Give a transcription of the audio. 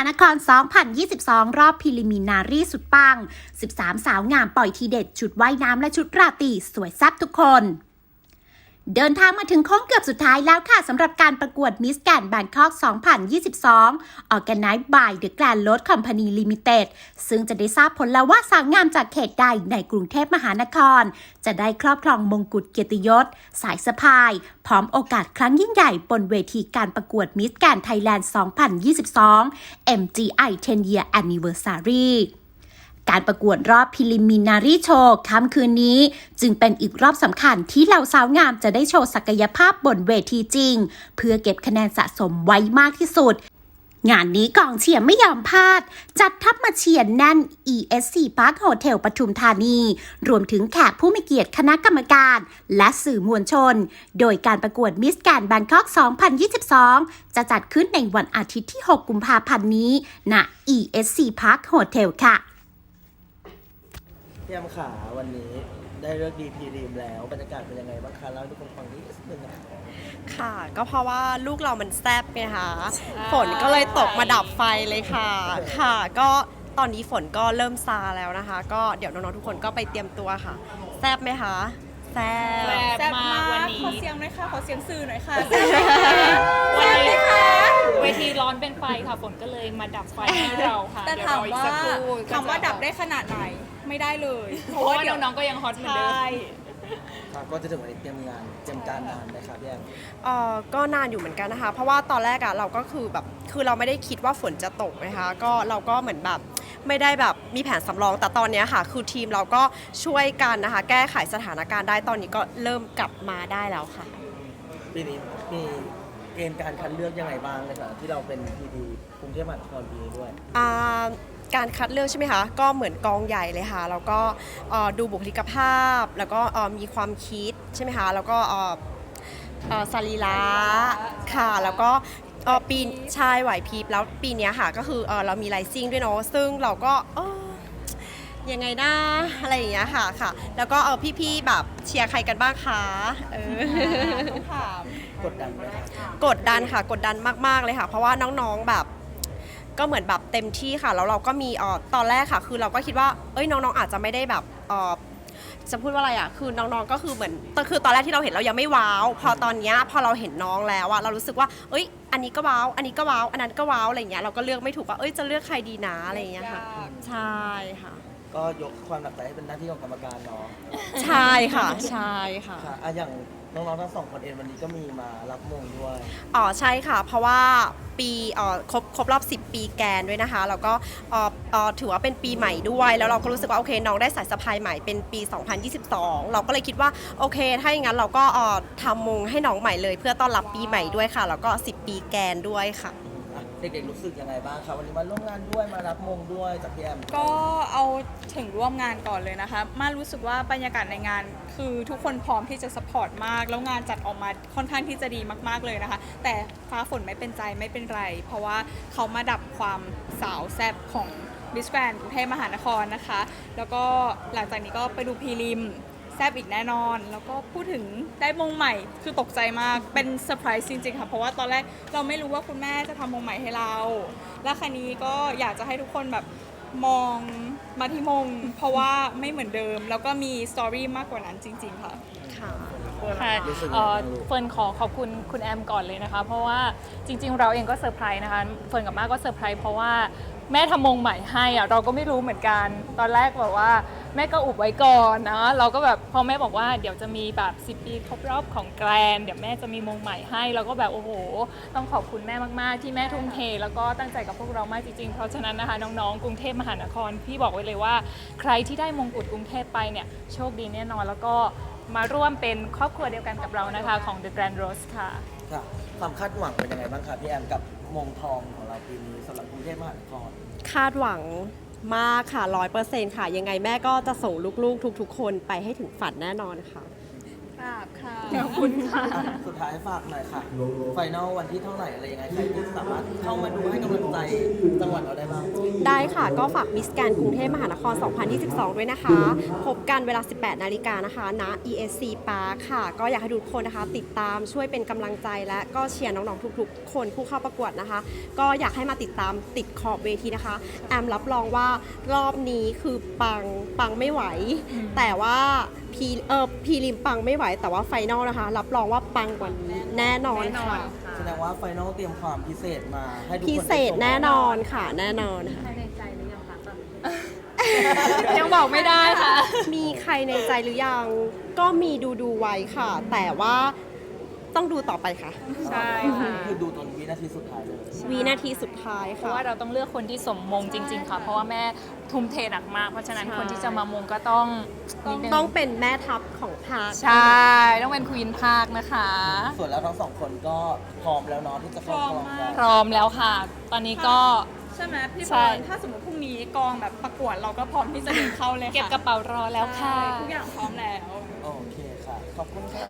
านคร 2022 รอบพิลิมินารีสุดปัง 13 สาวงามปล่อยทีเด็ด ชุดว่ายน้ำและชุดราตรีสวยแซ่บทุกคน เดินทางมาถึงโค้งเกือบสุดท้ายแล้วค่ะสำหรับการประกวดมิสแกนแบงคอก 2022 Organized by The Grand Road Company Limited ซึ่งจะได้ทราบผลแล้วว่าสาวงามจากเขตใดในกรุงเทพมหานคร จะได้ครอบครองมงกุฎเกียรติยศ สายสะพาย พร้อมโอกาสครั้งยิ่งใหญ่บนเวทีการประกวดมิสแกนไทยแลนด์ 2022 MGI 10 Year Anniversary การประกวดรอบพิลิมินารีโชว์ค่ำคืนนี้ จึงเป็นอีกรอบสำคัญที่เหล่าสาวงามจะได้โชว์ศักยภาพบนเวทีจริง เพื่อเก็บคะแนนสะสมไว้มากที่สุดงานนี้กองเชียร์ไม่ยอมพลาด จัดทัพมาเชียร์แน่น ESC Park Hotel ปทุมธานี รวมถึงแขกผู้มีเกียรติคณะกรรมการ และสื่อมวลชน โดยการประกวดมิสแกนแบงคอก 2022 จะจัดขึ้นในวันอาทิตย์ที่ 6 กุมภาพันธ์นี้ณ ESC Park Hotel ค่ะ พี่ยำขาวันนี้ได้เลิกดีพีรีมแล้วบรรยากาศเป็นยังไงบ้างคะเล่าให้ทุกคนฟังนิดนึงนะค่ะ ก็เพราะว่าลูกเรามันแซบไงคะฝนก็เลยตกมาดับไฟเลยค่ะ ค่ะ ก็ตอนนี้ฝนก็เริ่มซาแล้วนะคะ ก็เดี๋ยวน้องๆทุกคนก็ไปเตรียมตัวค่ะ แซบไหมคะแซบ แซ่บแซ่บมามากกวันนี้ ขอเสียงหน่อยค่ะ ขอเสียงสื่อหน่อยค่ะวันนี้เวทีร้อนเป็นไฟค่ะฝนก็เลยมาดับไฟให้เราค่ะแต่เดี๋ยวถามรออีกว่าสักครู่ถามว่าดับได้ขนาดไหน ไม่ได้เลย เพราะว่าน้องๆก็ยังฮอตเหมือนเดิม ใช่ครับก็จะถึงวันนี้เตรียมงานเตรียมการนานไหมครับพี่แอมเอ่อก็นานอยู่เหมือนกันนะคะ เพราะว่าตอนแรกอะเราก็คือแบบคือเราไม่ได้คิดว่าฝนจะตกนะคะ ก็เราก็เหมือนแบบไม่ได้แบบมีแผนสำรองแต่ตอนเนี้ยค่ะ คือทีมเราก็ช่วยกันนะคะ แก้ไขสถานการณ์ได้ตอนนี้ก็เริ่มกลับมาได้แล้วค่ะ ปีนี้มี เกณฑ์การคัดเลือกยังไงบ้างในฐานะที่เราเป็นพีดีกรุงเทพมหานครปีนี้ด้วย อ่าการคัดเลือกใช่ไหมคะก็เหมือนกองใหญ่เลยค่ะแล้วก็เอ่อดูบุคลิกภาพ แล้วก็เอ่อมีความคิดใช่ไหมคะแล้วก็เอ่อเอ่อสรีระค่ะแล้วก็เอ่อปีชายไหวพริบแล้วปีเนี้ยค่ะก็คือเอ่อเรามีไลซิ่งด้วยเนาะซึ่งเราก็เออ ยังไงนะอะไรอย่างเงี้ยค่ะค่ะ แล้วก็เออพี่ๆแบบเชียร์ใครกันบ้างคะเออต้องถามกดดันไหมครับกดดันค่ะกดดันมากๆเลยค่ะ เพราะว่าน้องๆแบบก็เหมือนแบบเต็มที่ค่ะแล้วเราก็มีเอ่อตอนแรกค่ะ คือเราก็คิดว่าเอ้ยน้องๆอาจจะไม่ได้แบบเอ่อจะพูดว่าอะไรอะคือน้องๆก็คือเหมือนแต่คือตอนแรกที่เราเห็นเรายังไม่ว้าว พอตอนเนี้ยพอเราเห็นน้องแล้วอะเรารู้สึกว่า เอ้ย อันนี้ก็ว้าว อันนี้ก็ว้าวอันนั้นก็ว้าวอะไรอย่างเงี้ยเราก็เลือกไม่ถูกว่าเอ้ยจะเลือกใครดีนะอะไรอย่างเงี้ยค่ะ ใช่ค่ะ ก็ยกความหนักใจให้เป็นหน้าที่ของกรรมการเนาะใช่ค่ะ ใช่ค่ะ ค่ะอะอย่างน้องๆทั้งสองคนเองวันนี้ก็มีมารับมงด้วย อ๋อใช่ค่ะ เพราะว่าปีเอ่อครบครบรอบ 10 ปีแกนด้วยนะคะ แล้วก็เอ่อเอ่อถือว่าเป็นปีใหม่ด้วย แล้วเราก็รู้สึกว่าโอเคน้องได้สายสะพายใหม่เป็นปี 2022 เราก็เลยคิดว่าโอเค ถ้าอย่างนั้นเราก็เอ่อทำมงให้น้องใหม่เลย เพื่อต้อนรับปีใหม่ด้วยค่ะ แล้วก็ 10 ปีแกนด้วยค่ะอะ เด็กๆรู้สึกยังไงบ้างครับวันนี้มาร่วมงานด้วยมารับมงด้วยจากพี่แอมก็เอาถึงร่วมงานก่อนเลยนะคะ มารู้สึกว่าบรรยากาศในงานคือทุกคนพร้อมที่จะสปอร์ตมาก แล้วงานจัดออกมาค่อนข้างที่จะดีมากๆเลยนะคะ แต่ฟ้าฝนไม่เป็นใจไม่เป็นไร เพราะว่าเขามาดับความสาวแซบของบิสแกรนกรุงเทพมหานครนะคะ แล้วก็หลังจากนี้ก็ไปดูพรีลิม แซบอีกแน่นอน แล้วก็พูดถึงได้มงใหม่คือตกใจมากเป็นเซอร์ไพรส์จริงๆค่ะ เพราะว่าตอนแรกเราไม่รู้ว่าคุณแม่จะทำมงใหม่ให้เรา และคันนี้ก็อยากจะให้ทุกคนแบบมองมาที่มง เพราะว่าไม่เหมือนเดิม แล้วก็มีสตอรี่มากกว่านั้นจริง ๆ ค่ะ ค่ะ ค่ะรู้สึกยังไงเอ่อบ้างลูก เฟิร์นขอขอบคุณคุณแอมก่อนเลยนะคะ เพราะว่าจริง ๆ เราเองก็เซอร์ไพรส์นะคะเฟิร์นกับม่าก็เซอร์ไพรส์เพราะว่าแม่ทำมงใหม่ให้อะเราก็ไม่รู้เหมือนกัน ตอนแรกแบบว่า แม่ก็อุบไว้ก่อนนะ เราก็แบบพอแม่บอกว่าเดี๋ยวจะมีแบบ10ปีครบรอบของแกรนด์เดี๋ยวแม่จะมีมงใหม่ให้ เราก็แบบโอ้โห ต้องขอบคุณแม่มากๆ ที่แม่ทุ่มเทแล้วก็ตั้งใจกับพวกเรามากจริงๆ เพราะฉะนั้นนะคะน้องๆกรุงเทพมหานครพี่บอกไว้เลยว่า ใครที่ได้มงกุฎกรุงเทพไปเนี่ยโชคดีแน่นอนแล้วก็มาร่วมเป็นครอบครัวเดียวกันกับเรานะคะของ The Grand Rose ค่ะ ค่ะความคาดหวังเป็นยังไงบ้างครับพี่แอมกับมงทองของเราปีนี้สำหรับกรุงเทพมหานคร คาดหวัง มากค่ะร้อยเปอร์เซ็นต์ค่ะ ยังไงแม่ก็จะส่งลูกๆ ทุกๆ คนไปให้ถึงฝันแน่นอนค่ะ กราบค่ะ ขอบคุณค่ะ อะสุดท้ายฝากหน่อยค่ะ ไฟนอลวันที่เท่าไหร่อะไรยังไง ใครที่สามารถเข้ามาดูให้กำลังใจจังหวัดเราได้บ้าง ได้ค่ะ ก็ฝากมิสแกนกรุงเทพมหานคร 2022 ด้วยนะคะ พบกันเวลา 18 นาฬิกานะคะ ณ ESC Park ค่ะ ก็อยากให้ทุกคนนะคะ ติดตามช่วยเป็นกำลังใจและก็เชียร์น้อง ๆ ทุก ๆ คนผู้เข้าประกวดนะคะ ก็อยากให้มาติดตามติดขอบเวทีนะคะ แอมรับรองว่ารอบนี้คือปัง ปังไม่ไหว แต่ว่าพีเออพีริมปังไม่ไหวแต่ว่าไฟนอลนะคะ รับรองว่าปังกว่านี้แน่นอนแน่นอนค่ะค่ะ แสดงว่าไฟนอลเตรียมความพิเศษมาให้ทุกคนพิเศษแน่นอนค่ะ แน่นอนค่ะยังบอกไม่ได้ค่ะ มีใครในใจหรือยัง ก็มีดูดูๆไว้ค่ะ แต่ว่าต้องดูต่อไปค่ะ ใช่ค่ะ คือดูจนวินาทีสุดท้ายเลยวีนาทีสุดท้ายเพค่ะราะว่าเราต้องเลือกคนที่สมมงจริง ๆ ค่ะ เพราะว่าแม่ทุ่มเทหนักมาก เพราะฉะนั้นใช่ คนที่จะมามงก็ต้อง นิดนึงต้องเป็นแม่ทัพของภาคใช่ ต้องเป็นควีนภาคนะคะ ส่วนแล้วทั้งสองคนก็พร้อมแล้วเนาะที่จะเข้าพร้อมกองมากกันพร้อมแล้วค่ะ ตอนนี้ก็ ใช่ไหมพี่ใช่บอลถ้าสมมติพรุ่งนี้กองแบบประกวดเราก็พร้อมที่จะเดินเข้าเลยค่ะเก็บกระเป๋ารอแล้วค่ะ ใช่ทุกอย่างพร้อมแล้ว โอเคค่ะ ขอบคุณค่ะ